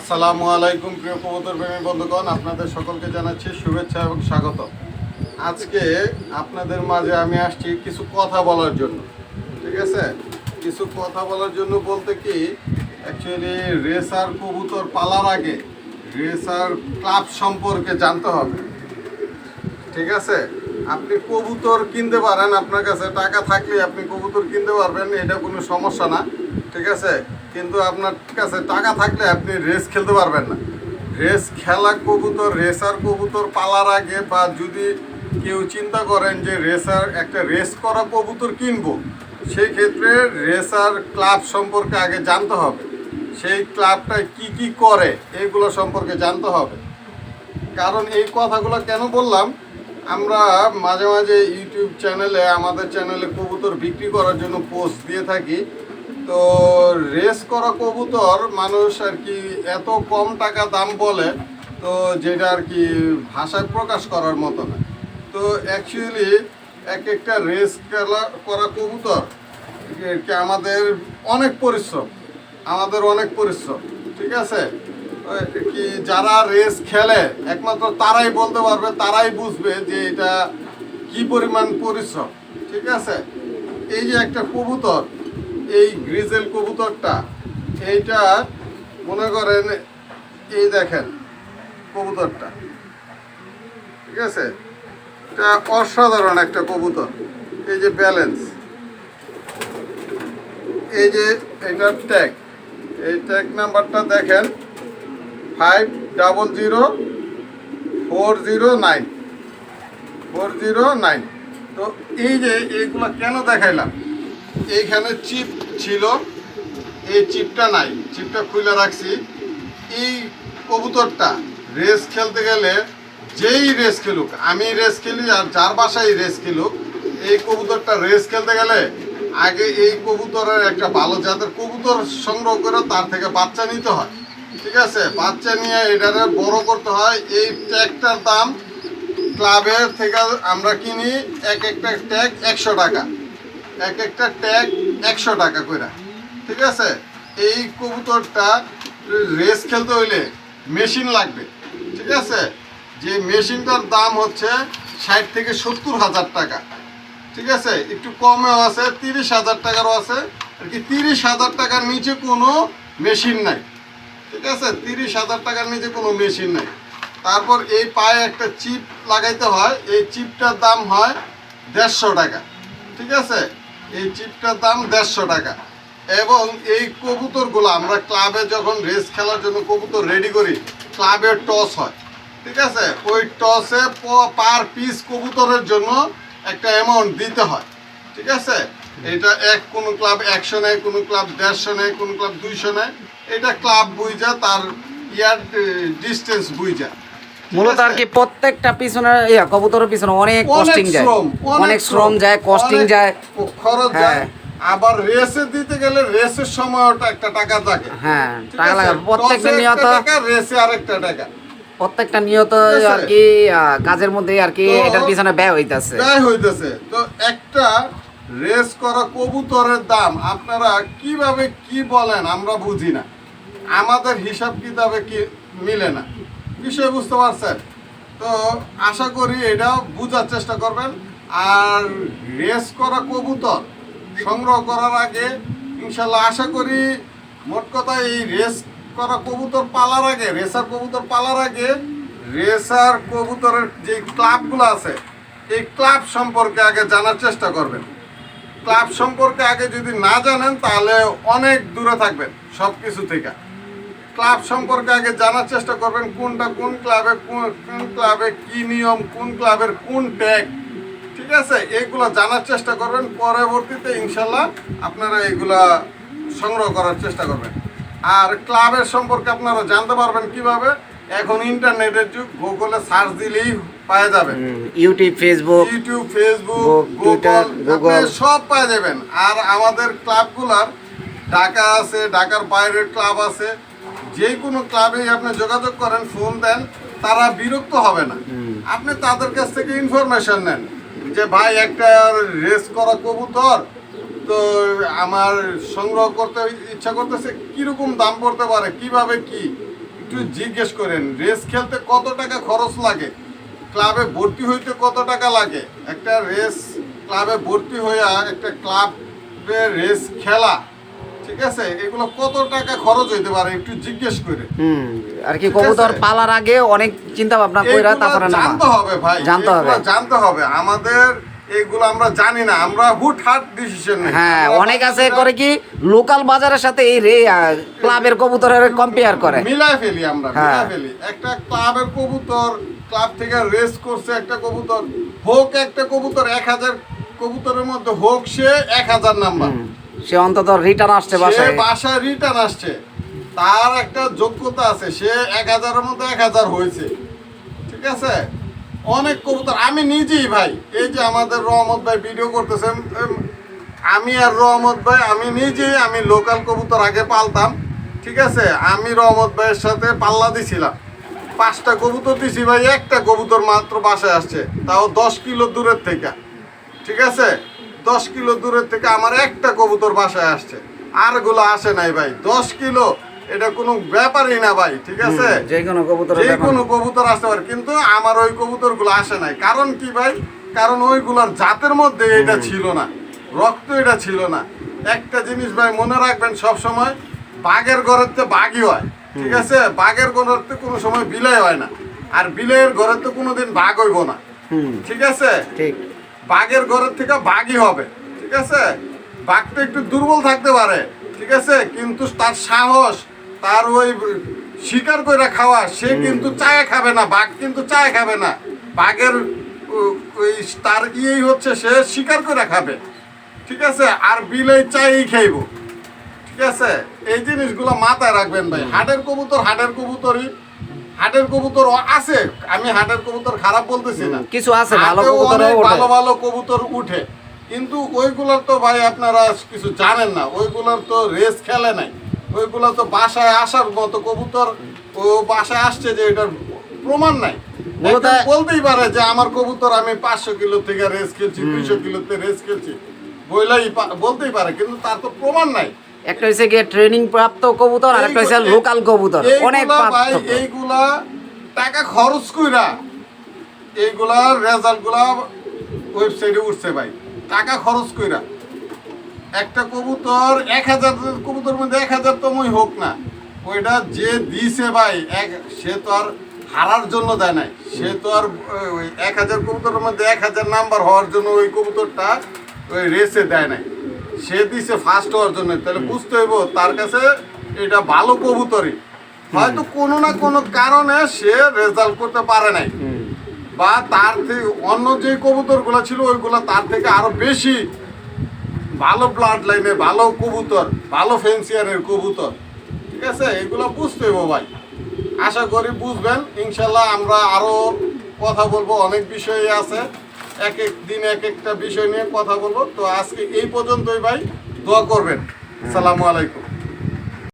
আসসালামু আলাইকুম, প্রিয় কবুতর প্রেমী বন্ধুগণ, আপনাদের সকলকে জানাচ্ছি শুভেচ্ছা এবং স্বাগত। আজকে আপনাদের মাঝে আমি আসছি কিছু কথা বলার জন্য, ঠিক আছে? কিছু কথা বলার জন্য বলতে কি অ্যাকচুয়ালি রেসার কবুতর পালার আগে রেসার ক্লাব সম্পর্কে জানতে হবে, ঠিক আছে? আপনি কবুতর কিনতে পারেন, আপনার কাছে টাকা থাকলে আপনি কবুতর কিনতে পারবেন, এটা কোনো সমস্যা না, ঠিক আছে? কিন্তু আপনার কাছে টাকা থাকলে আপনি রেস খেলতে পারবেন না। রেস খেলা কবুতর রেসার কবুতর পালার আগে বা যদি কেউ চিন্তা করেন যে রেসার একটা রেস করা কবুতর কিনবো, সেই ক্ষেত্রে রেসার ক্লাব সম্পর্কে আগে জানতে হবে। সেই ক্লাবটা কি কি করে এইগুলো সম্পর্কে জানতে হবে। কারণ এই কথাগুলো কেন বললাম? আমরা মাঝে মাঝে ইউটিউব চ্যানেলে আমাদের চ্যানেলে কবুতর বিক্রি করার জন্য পোস্ট দিয়ে থাকি। তো রেস করা কবুতর মানুষ আর কি এত কম টাকা দাম বলে, তো যেটা আর কি ভাষায় প্রকাশ করার মতো না। তো অ্যাকচুয়ালি এক একটা রেস করা কবুতর কি আমাদের অনেক পরিশ্রম, আমাদের অনেক পরিশ্রম, ঠিক আছে? কি যারা রেস খেলে, একমাত্র তারাই বলতে পারবে, তারাই বুঝবে যে এটা কি পরিমাণ পরিশ্রম, ঠিক আছে? এই যে একটা কবুতর এই গ্রিজেল কবুতরটা, এইটা মনে করেন এই দেখেন কবুতরটা। ঠিক আছে? এটা অসাধারণ একটা কবুতর। এই যে ব্যালেন্স। এই যে এটার ট্যাগ। এই ট্যাগ নাম্বারটা দেখেন five double zero four zero nine. Four zero nine. তো এই যে এইগুলো কেন দেখাইলাম? এইখানে চিপ ছিল। এই চিপটা নাই। চিপটা খুলে রাখছি। এই কবুতরটা রেস খেলতে গেলে যেই রেস খেলুক, আমি রেস খেলি আর যার বাসায় রেস খেলুক, এই কবুতরটা রেস খেলতে গেলে আগে এই কবুতরের একটা ভালো জাতের কবুতর সংগ্রহ করে তার থেকে বাচ্চা নিতে হয়। ঠিক আছে? বাচ্চা নিয়ে এটারে বড় করতে হয়। এই ট্যাগটার দাম ক্লাবের থেকে আমরা কিনি এক একটা ট্যাগ একশো টাকা। এক একটা ট্যাগ একশো টাকা করে ঠিক আছে? এই কবুতরটা রেস খেলতে হইলে মেশিন লাগবে। ঠিক আছে? যে মেশিনটার দাম হচ্ছে ষাট থেকে সত্তর হাজার টাকা। ঠিক আছে? একটু কমেও আছে, তিরিশ হাজার টাকারও আছে। আর কি তিরিশ হাজার টাকার নিচে কোনো মেশিন নাই। ঠিক আছে? তিরিশ হাজার টাকার নিচে কোনো মেশিন নাই। তারপর এই পায়ে একটা চিপ লাগাইতে হয়। এই চিপটার দাম হয় দেড়শো টাকা। ঠিক আছে? এই চিপটার দাম দেড়শো টাকা। এবং এই কবুতরগুলো আমরা ক্লাবে যখন রেস খেলার জন্য কবুতর রেডি করি, ক্লাবে টস হয়। ঠিক আছে? ওই টসে পার পিস কবুতরের জন্য একটা অ্যামাউন্ট দিতে হয়। ঠিক আছে? এটা এক, কোনো ক্লাব একশো নেয়, কোনো ক্লাব দেড়শো নেয়, কোনো ক্লাব দুইশো নেয়। এটা ক্লাব বুঝা তার ইয়ার ডিস্টেন্স বুঝা। মূলত আর কি প্রত্যেকটা পিছনে ইয়া কবুতরের পিছনে অনেক কস্টিং যায়। অনেক শ্রম যায় কস্টিং যায়। খরচ হ্যাঁ। যায় আবার রেসে দিতে গেলে রেসের সময় ওটা একটা টাকা থাকে। হ্যাঁ টাকা লাগে। প্রত্যেকটা নিয়ত রেসে আরেকটা টাকা। প্রত্যেকটা নিয়ত আর কি কাজের মধ্যে আর কি এটার পিছনে ব্যয় হইতাছে। ব্যয় হইতেছে। তো একটা রেস করা কবুতরের দাম আপনারা কীভাবে কি বলেন আমরা বুঝি না। আমাদের হিসাব কিতাবে কি মিলে না। বিষয় বুঝতে পারছেন তো আশা করি এটাও বোঝার চেষ্টা করবেন। আর রেস করা কবুতর সংগ্রহ করার আগে, ইনশাল্লাহ আশা করি মোট কথা এই রেস করা কবুতর পালার আগে, রেসার কবুতর পালার আগে রেসার কবুতরের যে ক্লাবগুলো আছে, এই ক্লাব সম্পর্কে আগে জানার চেষ্টা করবেন। ক্লাব সম্পর্কে আগে যদি না জানেন, তাহলে অনেক দূরে থাকবেন সব কিছু থেকে। ক্লাব সম্পর্কে আগে জানার চেষ্টা করবেন কোনটা কোন ক্লাবে কোন ক্লাবে কি নিয়ম কোন ক্লাবের কোন ট্যাগ ঠিক আছে? এগুলো জানার চেষ্টা করবেন পরবর্তীতে ইনশাল্লাহ আপনারা এগুলা সংগ্রহ করার চেষ্টা করবেন। আর ক্লাবের সম্পর্কে আপনারা জানতে পারবেন কীভাবে? এখন ইন্টারনেটের যুগ গুগলে সার্চ দিলেই পাওয়া যাবে। YouTube Facebook YouTube Facebook Twitter, Google Google. সব পাওয়া যাবেন। আর আমাদের ক্লাবগুলার ঢাকা আছে ঢাকার বাইরের ক্লাব আছে যে কোনো ক্লাবেই আপনি যোগাযোগ করেন ফোন দেন তারা বিরক্ত হবে না। আপনি তাদের কাছ থেকে ইনফরমেশন নেন যে ভাই একটা রেস করা কবুতর তো আমার সংগ্রহ করতে ইচ্ছা করতেছে কীরকম দাম পড়তে পারে কীভাবে কি? একটু জিজ্ঞেস করেন রেস খেলতে কত টাকা খরচ লাগে? ক্লাবে ভর্তি হইতে কত টাকা লাগে? একটা রেস ক্লাবে ভর্তি হইয়া একটা ক্লাবে রেস খেলা ঠিক আছে? এগুলো কত টাকা খরচ হইতে পারে একটু জিজ্ঞেস করে। হুম আর কি কবুতর পালার আগে অনেক চিন্তা ভাবনা কইরা তারপরে নামা। জানতে হবে ভাই জানতে হবে। জানতে হবে। আমাদের এগুলো আমরা জানি না আমরা হুট হাট ডিসিশন হ্যাঁ অনেক আছে করে কি লোকাল বাজারের সাথে এই রে ক্লাবের কবুতরের কম্পেয়ার করে। মিলাই ফেলি আমরা হ্যাঁ। মিলাই ফেলি। একটা ক্লাবের কবুতর ক্লাব থেকে রেস করছে একটা কবুতর। হোক একটা কবুতর এক হাজার কবুতরের মধ্যে হোক সে এক হাজার নাম্বার। সে অন্তত রিটার্ন আসছে সে বাসায়। বাসায় রিটার্ন আসছে। তার একটা যোগ্যতা আছে সে এক হাজারের মধ্যে এক হাজার হয়েছে। ঠিক আছে? অনেক কবুতর। আমি নিজেই ভাই এই যে আমাদের রহমত ভাই ভিডিও করতেছেন আমি আর রহমত ভাই আমি নিজেই আমি লোকাল কবুতর আগে পালতাম। ঠিক আছে? আমি রহমত ভাইয়ের সাথে পাল্লা দিছিলাম। পাঁচটা কবুতর দিছি ভাই একটা কবুতর মাত্র বাসায় আসছে তাও দশ কিলো দূরের থেকে। ঠিক আছে? দশ কিলো দূরের থেকে আমার একটা কবুতর বাসায় আসছে। আরগুলো আসে নাই ভাই দশ কিলো এটা কোনো ব্যাপারই না ভাই ঠিক আছে? যে কোনো কবুতর যে কোনো কবুতর আসতে পারে কিন্তু আমার ওই কবুতরগুলো আসে নাই। কারণ কি ভাই? কারণ ওইগুলোর জাতের মধ্যে এটা ছিল না রক্ত এটা ছিল না। একটা জিনিস ভাই মনে রাখবেন সব সময় বাঘের ঘরের তো বাঘই হয় ঠিক আছে? বাঘের ঘরের তো কোনো সময় বিলাই হয় না আর বিলের ঘরের তো কোনোদিন বাঘ হইব না ঠিক আছে? ঠিক। বাঘের ঘরের থেকে বাঘই হবে ঠিক আছে? বাঘটা একটু দুর্বল থাকতে পারে ঠিক আছে? কিন্তু তার সাহস তার ওই শিকার করে খাওয়া সে কিন্তু চায় খাবে না বাঘ কিন্তু চায় খাবে না। বাঘের ওই তার ইয়েই হচ্ছে সে শিকার করে খাবে ঠিক আছে? আর বিলে চাই খাইব ঠিক আছে? এই জিনিসগুলো মাথায় রাখবেন ভাই। হাটের কবুতর হাটের কবুতরই হাটের কবুতর আছে আমি হাটের কবুতর খারাপ বলতেছি না। কিছু আছে ভালো ওঠে। ভালো ভালো কবুতর উঠে। কিন্তু ওইগুলোর তো ভাই আপনারা কিছু জানেন না ওইগুলোর তো রেস খেলে নাই। ওইগুলো তো বাসায় আসার মতো কবুতর ও বাসায় আসছে যে এটার প্রমাণ নাই। বলতেই পারে যে আমার কবুতর আমি পাঁচশো কিলো থেকে রেস খেলছি দুইশো কিলোতে রেস খেলছি। বইলাই বলতেই পারে কিন্তু তার তো প্রমাণ নাই। একটা হচ্ছে গিয়ে ট্রেনিং প্রাপ্ত কবুতর আর একটা হচ্ছে লোকাল কবুতর। অনেক ভাই পার্থক্য। এইগুলা টাকা খরচ কইরা এইগুলা রেজাল্টগুলা ওয়েবসাইটে উঠছে ভাই। টাকা খরচ কইরা। একটা কবুতর এক হাজার কবুতর মধ্যে এক হাজার তমই হোক না। ওইটা যে দিছে ভাই এক সে তো আর হারার জন্য দেয় নাই। সে তো আর ওই এক হাজার কবুতরের মধ্যে এক হাজার নাম্বার হওয়ার জন্য ওই কবুতরটা ওই রেসে দেয় নাই। সে দিছে ফার্স্ট হওয়ার জন্য। তাহলে বুঝতে হইব তার কাছে এটা ভালো কবুতরই। হয়তো কোনো না কোনো কারণে সে রেজাল্ট করতে পারে নাই। বা তার থেকে অন্য যে কবুতরগুলো ছিল ওইগুলো তার থেকে আরও বেশি ভালো ব্লাড লাইনে ভালো কবুতর ভালো ফেন্সিয়ারের কবুতর। ঠিক আছে? এগুলো বুঝতে হবে ভাই। আশা করি বুঝবেন। ইনশাল্লাহ আমরা আরও কথা বলব অনেক বিষয় আছে। এক এক দিন এক একটা বিষয় নিয়ে কথা বলব। তো আজকে এই পর্যন্তই ভাই, দোয়া করবেন। সালামু আলাইকুম।